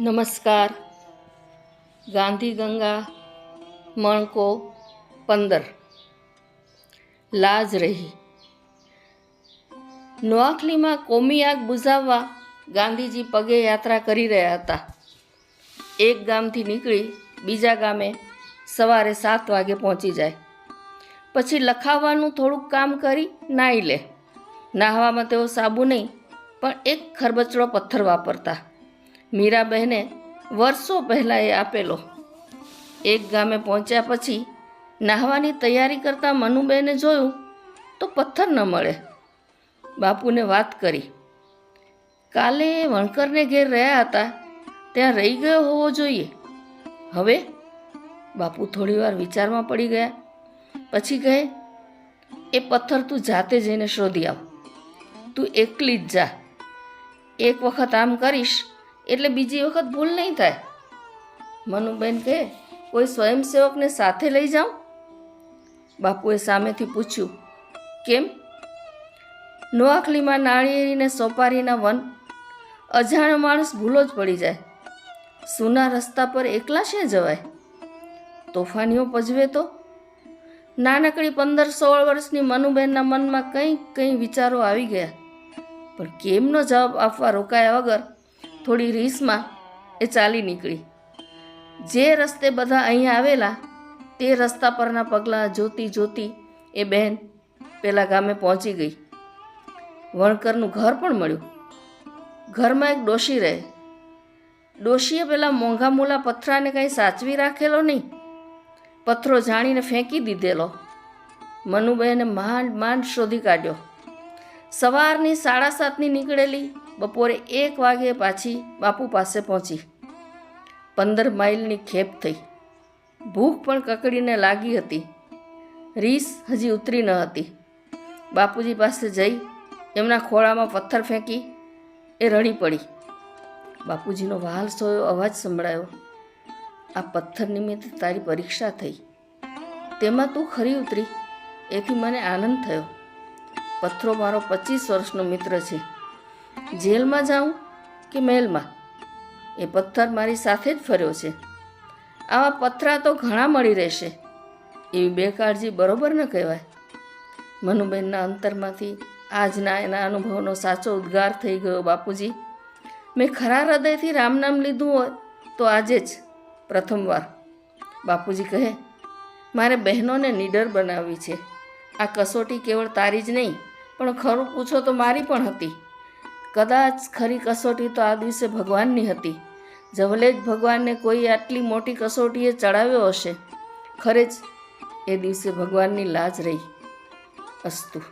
નમસ્કાર. ગાંધી ગંગા, મણકો, પંદર. લાજ રહી. નોઆખલીમાં કોમી આગ બુઝાવવા ગાંધીજી પગે યાત્રા કરી રહ્યા હતા. એક ગામથી નીકળી બીજા ગામે સવારે સાત વાગે પહોંચી જાય. પછી લખાવવાનું થોડુંક કામ કરી નાહી લે. નાહવામાં તેઓ સાબુ નહીં, પણ એક ખરબચડો પથ્થર વાપરતા. મીરાબહેને વર્ષો પહેલાં એ આપેલો. એક ગામે પહોંચ્યા પછી નાહવાની તૈયારી કરતાં મનુબહેને જોયું તો પથ્થર ન મળે. બાપુને વાત કરી. કાલે વણકરને ઘેર રહ્યા હતા. ત્યાં રહી ગયો હોવો જોઈએ. હવે? બાપુ થોડીવાર વિચારમાં પડી ગયા. પછી કહે, એ પથ્થર તું જાતે જઈને શોધી આવ. તું એકલી જ જા. એક વખત આમ કરીશ એટલે બીજી વખત ભૂલ નહીં થાય. મનુબેન કહે, કોઈ સ્વયંસેવકને સાથે લઈ જાઉં બાપુએ સામેથી પૂછ્યું, કેમ? નોઆખલીમાં નાળિયેરીને સોપારીના વન. અજાણ્યો માણસ ભૂલો જ પડી જાય. સૂના રસ્તા પર એકલા શે જવાય? તોફાનીઓ પજવે તો? નાનકડી પંદર સોળ વર્ષની મનુબેનના મનમાં કંઈ કંઈ વિચારો આવી ગયા, પણ કેમનો જવાબ આપવા રોકાયા વગર થોડી રીસમાં એ ચાલી નીકળી. જે રસ્તે બધા અહીંયા આવેલા, તે રસ્તા પરના પગલાં જોતી જોતી એ બહેન પેલા ગામે પહોંચી ગઈ. વણકરનું ઘર પણ મળ્યું. ઘરમાં એક ડોશી રહે. ડોશીએ પેલા મોંઘા મોલા પથરાને કાંઈ સાચવી રાખેલો નહીં. પથ્થરો જાણીને ફેંકી દીધેલો. મનુબહેને માંડ માંડ શોધી કાઢ્યો. સવારની સાડા સાતની નીકળેલી બપોરે એક વાગે પાછી બાપુ પાસે પહોંચી. પંદર માઇલની ખેપ થઈ. ભૂખ પણ કકડીને લાગી હતી. રીસ હજી ઉતરી ન હતી. બાપુજી પાસે જઈ એમના ખોળામાં પથ્થર ફેંકી એ રડી પડી. બાપુજીનો વહાલ સોયો અવાજ સંભળાયો. આ પથ્થર નિમિત્તે તારી પરીક્ષા થઈ. તેમાં તું ખરી ઉતરી. એથી મને આનંદ થયો. પથ્થરો મારો પચીસ વર્ષનો મિત્ર છે. જેલમાં જાઉં કે મહેલમાં? એ પથ્થર મારી સાથે જ ફર્યો છે. આવા પથરા તો ઘણા મળી રહેશે. એવી બેકાળજી બરોબર ન કહેવાય. મનુબેનના અંતરમાંથી આજના એના અનુભવનો સાચો ઉદ્ગાર થઈ ગયો બાપુજી. મેં ખરા હૃદયથી રામ નામ લીધું હોય તો આજે જ, પ્રથમવાર. બાપુજી કહે, મારે બહેનોને નીડર બનાવવી છે. આ કસોટી કેવળ તારી જ નહીં, પણ ખરું પૂછો તો મારી પણ હતી. કદાચ ખરી કસોટી તો આ દિવસે ભગવાનની હતી. જવલે જ ભગવાનને કોઈ આટલી મોટી કસોટીએ ચડાવ્યો હશે. ખરે જ એ દિવસે ભગવાનની લાજ રહી. અસ્તુ.